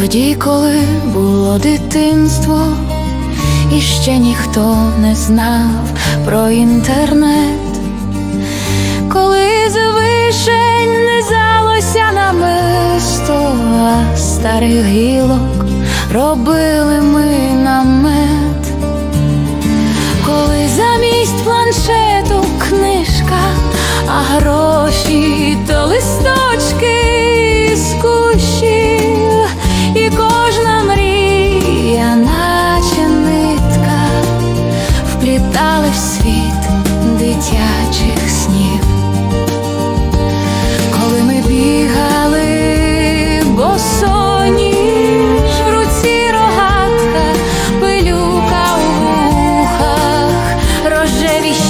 Тоді, коли було дитинство, і ще ніхто не знав про інтернет, коли з вишень не залося намисто, а старих гілок робили ми намет,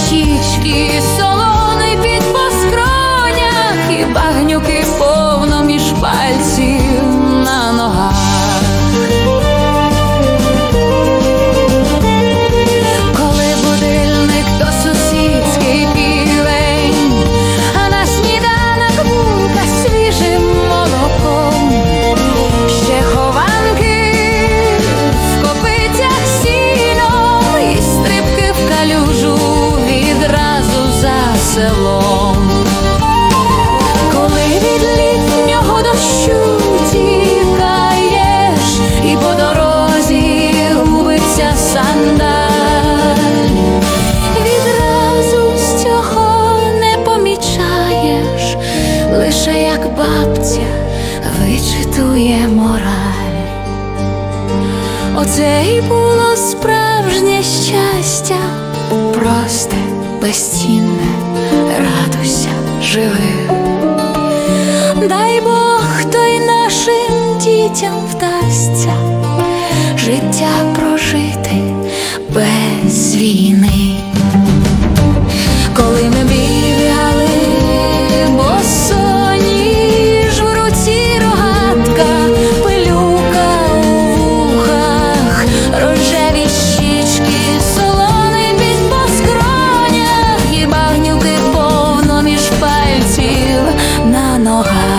щічки, солоний під поскронях і багнюки селом. Коли від літнього дощу тікаєш, і по дорозі губиться сандаль, відразу з цього не помічаєш, лише як бабця вичитує мораль. Оце і було справжнє щастя, просте, безцінне, радуйся, живи. Дай Бог, то й нашим дітям вдасться життя. 脑海。